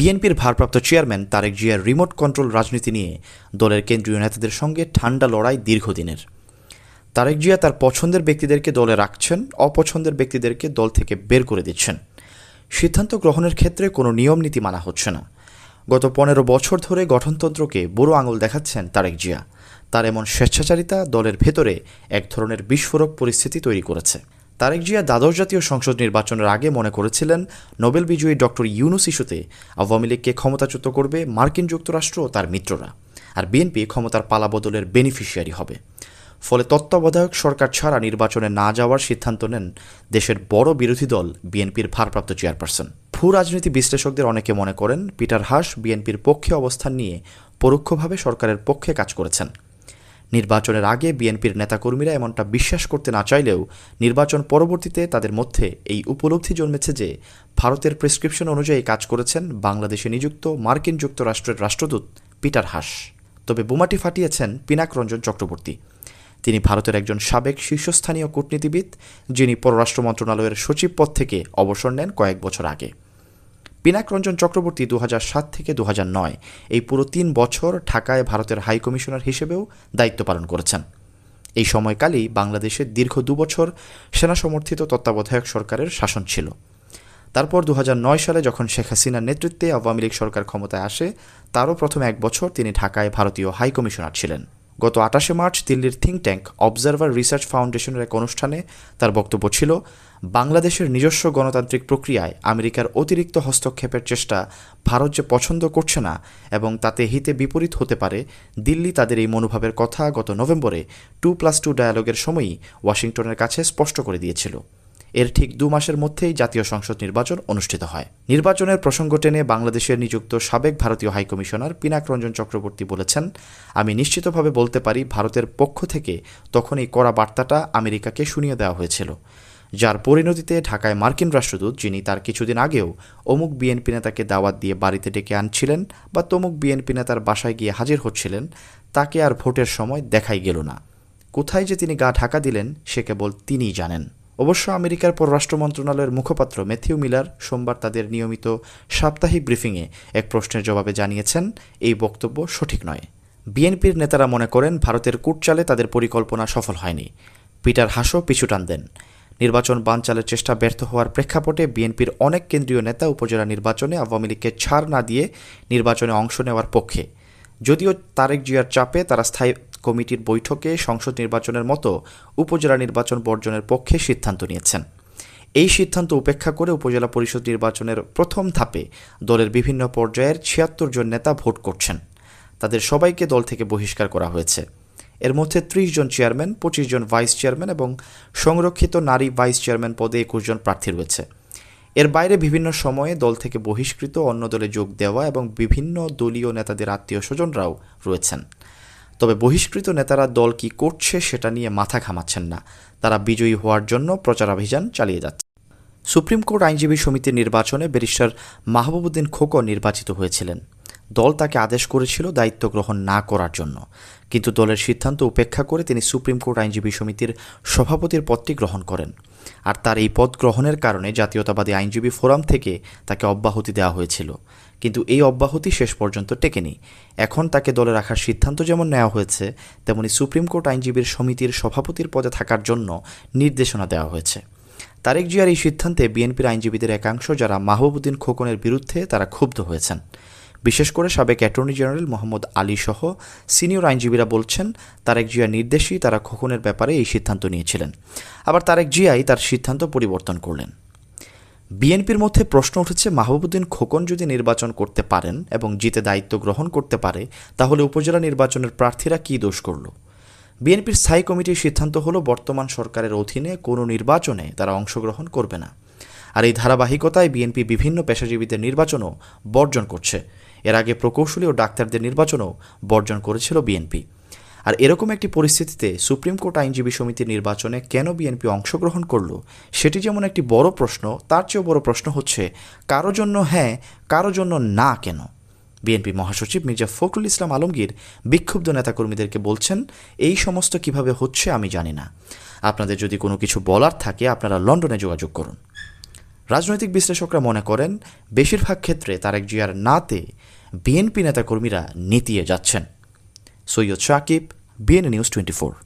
বিএনপির ভারপ্রাপ্ত চেয়ারম্যান তারেক জিয়ার রিমোট কন্ট্রোল রাজনীতি নিয়ে দলের কেন্দ্রীয় নেতাদের সঙ্গে ঠান্ডা লড়াই দীর্ঘদিনের। তারেক জিয়া তার পছন্দের ব্যক্তিদেরকে দলে রাখছেন, অপছন্দের ব্যক্তিদেরকে দল থেকে বের করে দিচ্ছেন। সিদ্ধান্ত গ্রহণের ক্ষেত্রে কোনো নিয়ম নীতি মানা হচ্ছে না। গত পনেরো বছর ধরে গঠনতন্ত্রকে বুড়ো আঙুল দেখাচ্ছেন তারেক জিয়া। তার এমন স্বেচ্ছাচারিতা দলের ভেতরে এক ধরনের বিস্ফোরক পরিস্থিতি তৈরি করেছে। তারেক জিয়া দ্বাদশ জাতীয় সংসদ নির্বাচনের আগে মনে করেছিলেন, নোবেল বিজয়ী ডক্টর ইউনুস ইস্যুতে আওয়ামী লীগকে ক্ষমতাচ্যুত করবে মার্কিন যুক্তরাষ্ট্র ও তার মিত্ররা, আর বিএনপি ক্ষমতার পালাবদলের বেনিফিশিয়ারি হবে। ফলে তত্ত্বাবধায়ক সরকার ছাড়া নির্বাচনে না যাওয়ার সিদ্ধান্ত নেন দেশের বড় বিরোধী দল বিএনপির ভারপ্রাপ্ত চেয়ারপারসন। ভূ রাজনীতি বিশ্লেষকদের অনেকে মনে করেন, পিটার হাস বিএনপির পক্ষে অবস্থান নিয়ে পরোক্ষভাবে সরকারের পক্ষে কাজ করেছেন। নির্বাচনের আগে বিএনপির নেতাকর্মীরা এমনটা বিশ্বাস করতে না চাইলেও নির্বাচন পরবর্তীতে তাদের মধ্যে এই উপলব্ধি জন্মেছে যে ভারতের প্রেসক্রিপশন অনুযায়ী কাজ করেছেন বাংলাদেশে নিযুক্ত মার্কিন যুক্তরাষ্ট্রের রাষ্ট্রদূত পিটার হাস। তবে বোমাটি ফাটিয়েছেন পিনাক রঞ্জন চক্রবর্তী। তিনি ভারতের একজন সাবেক শীর্ষস্থানীয় কূটনীতিবিদ, যিনি পররাষ্ট্র মন্ত্রণালয়ের সচিব পদ থেকে অবসর নেন কয়েক বছর আগে। পিনাক রঞ্জন চক্রবর্তী দু সাত থেকে দু নয়। এই পুরো তিন বছর ঢাকায় ভারতের হাই কমিশনার হিসেবেও দায়িত্ব পালন করেছেন। এই সময়কালেই বাংলাদেশে দীর্ঘ দুবছর সেনা সমর্থিত তত্ত্বাবধায়ক সরকারের শাসন ছিল। তারপর দু হাজার নয় সালে যখন শেখ হাসিনার নেতৃত্বে আওয়ামী লীগ সরকার ক্ষমতায় আসে, তারও প্রথম এক বছর তিনি ঢাকায় ভারতীয় হাই কমিশনার ছিলেন। গত আটাশে মার্চ দিল্লির থিঙ্ক ট্যাঙ্ক অবজারভার রিসার্চ ফাউন্ডেশনের এক অনুষ্ঠানে তার বক্তব্য ছিল, বাংলাদেশের নিজস্ব গণতান্ত্রিক প্রক্রিয়ায় আমেরিকার অতিরিক্ত হস্তক্ষেপের চেষ্টা ভারত যে পছন্দ করছে না এবং তাতে হিতে বিপরীত হতে পারে, দিল্লি তাদের এই মনোভাবের কথা গত নভেম্বরে টু প্লাস টু ডায়ালগের সময়ই ওয়াশিংটনের কাছে স্পষ্ট করে দিয়েছিল। এর ঠিক দু মাসের মধ্যেই জাতীয় সংসদ নির্বাচন অনুষ্ঠিত হয়। নির্বাচনের প্রসঙ্গ টেনে বাংলাদেশের নিযুক্ত সাবেক ভারতীয় হাইকমিশনার পিনাক রঞ্জন চক্রবর্তী বলেছেন, আমি নিশ্চিতভাবে বলতে পারি ভারতের পক্ষ থেকে তখন এই কড়া বার্তাটা আমেরিকাকে শুনিয়ে দেওয়া হয়েছিল। যার পরিণতিতে ঢাকায় মার্কিন রাষ্ট্রদূত, যিনি তার কিছুদিন আগেও অমুক বিএনপি নেতাকে দাওয়াত দিয়ে বাড়িতে ডেকে আনছিলেন বা তমুক বিএনপি নেতার বাসায় গিয়ে হাজির হচ্ছিলেন, তাকে আর ভোটের সময় দেখাই গেল না। কোথায় যে তিনি গা ঢাকা দিলেন, সে কেবল তিনিই জানেন। অবশ্য আমেরিকার পররাষ্ট্র মন্ত্রণালয়ের মুখপাত্র ম্যাথিউ মিলার সোমবার তাদের নিয়মিত সাপ্তাহিক ব্রিফিংয়ে এক প্রশ্নের জবাবে জানিয়েছেন, এই বক্তব্য সঠিক নয়। বিএনপির নেতারা মনে করেন ভারতের কুটচালে তাদের পরিকল্পনা সফল হয়নি। পিটার হাসও পিছু টান দেন। নির্বাচন বানচালের চেষ্টা ব্যর্থ হওয়ার প্রেক্ষাপটে বিএনপির অনেক কেন্দ্রীয় নেতা উপজেলা নির্বাচনে আওয়ামী লীগকে ছাড় না দিয়ে নির্বাচনে অংশ নেওয়ার পক্ষে। যদিও তারেক জিয়ার চাপে তারা স্থায়ী কমিটির বৈঠকে সংসদ নির্বাচনের মতো উপজেলা নির্বাচন বর্জনের পক্ষে সিদ্ধান্ত নিয়েছেন। এই সিদ্ধান্ত উপেক্ষা করে উপজেলা পরিষদ নির্বাচনের প্রথম ধাপে দলের বিভিন্ন পর্যায়ের ছিয়াত্তর জন নেতা ভোট করছেন। তাদের সবাইকে দল থেকে বহিষ্কার করা হয়েছে। এর মধ্যে ত্রিশ জন চেয়ারম্যান, পঁচিশ জন ভাইস চেয়ারম্যান এবং সংরক্ষিত নারী ভাইস চেয়ারম্যান পদে একুশ জন প্রার্থী রয়েছে। এর বাইরে বিভিন্ন সময়ে দল থেকে বহিষ্কৃত অন্য দলে যোগ দেওয়া এবং বিভিন্ন দলীয় নেতাদের আত্মীয় স্বজনরাও রয়েছেন। তবে বহিষ্কৃত নেতারা দল কি করছে সেটা নিয়ে মাথা ঘামাচ্ছেন না। তারা বিজয়ী হওয়ার জন্য প্রচারাভিযান চালিয়ে যাচ্ছে। সুপ্রিম কোর্ট আইনজীবী সমিতির নির্বাচনে ব্যারিস্টার মাহবুবুদ্দিন খোকন নির্বাচিত হয়েছিলেন। দল তাকে আদেশ করেছিল দায়িত্ব গ্রহণ না করার জন্য। কিন্তু দলের সিদ্ধান্ত উপেক্ষা করে তিনি সুপ্রিম কোর্ট আইনজীবী সমিতির সভাপতির পদটি গ্রহণ করেন। আর তার এই পদ গ্রহণের কারণে জাতীয়তাবাদী আইনজীবী ফোরাম থেকে তাকে অব্যাহতি দেওয়া হয়েছিল। কিন্তু এই অব্যাহতি শেষ পর্যন্ত টেকেনি। এখন তাকে দলে রাখার সিদ্ধান্ত যেমন নেওয়া হয়েছে, তেমনি সুপ্রিম কোর্ট আইনজীবীর সমিতির সভাপতির পদে থাকার জন্য নির্দেশনা দেওয়া হয়েছে। তারেক জিয়ার এই সিদ্ধান্তে বিএনপির আইনজীবীদের একাংশ যারা মাহবুবুদ্দিন খোকনের বিরুদ্ধে তারা ক্ষুব্ধ হয়েছেন। বিশেষ করে সাবেক অ্যাটর্নি জেনারেল মোহাম্মদ আলী সহ সিনিয়র আইনজীবীরা বলছেন, তারেক জিয়ার নির্দেশেই তারা খোকনের ব্যাপারে এই সিদ্ধান্ত নিয়েছিলেন। আবার তারেক জিয়াই তার সিদ্ধান্ত পরিবর্তন করলেন। বিএনপির মধ্যে প্রশ্ন উঠেছে মাহবুবুদ্দিন খোকন যদি নির্বাচন করতে পারেন এবং জিতে দায়িত্ব গ্রহণ করতে পারে, তাহলে উপজেলা নির্বাচনের প্রার্থীরা কী দোষ করল? বিএনপির স্থায়ী কমিটির সিদ্ধান্ত হলো, বর্তমান সরকারের অধীনে কোনো নির্বাচনে তারা অংশগ্রহণ করবে না। আর এই ধারাবাহিকতায় বিএনপি বিভিন্ন পেশাজীবীদের নির্বাচনও বর্জন করছে। এর আগে প্রকৌশলী ও ডাক্তারদের নির্বাচনও বর্জন করেছিল বিএনপি। আর এরকম একটি পরিস্থিতিতে সুপ্রিম কোর্ট আইনজীবী সমিতির নির্বাচনে কেন বিএনপি অংশগ্রহণ করল, সেটি যেমন একটি বড় প্রশ্ন, তার চেয়েও বড় প্রশ্ন হচ্ছে, কারও জন্য হ্যাঁ কারও জন্য না কেন? বিএনপি মহাসচিব মির্জা ফখরুল ইসলাম আলমগীর বিক্ষুব্ধ নেতাকর্মীদেরকে বলছেন, এই সমস্ত কীভাবে হচ্ছে আমি জানি না। আপনাদের যদি কোনো কিছু বলার থাকে, আপনারা লন্ডনে যোগাযোগ করুন। রাজনৈতিক বিশ্লেষকরা মনে করেন, বেশিরভাগ ক্ষেত্রে তারেক জিয়ার নাতে বিএনপি নেতাকর্মীরা নেতিয়ে যাচ্ছেন। So your Shakib, BN News 24.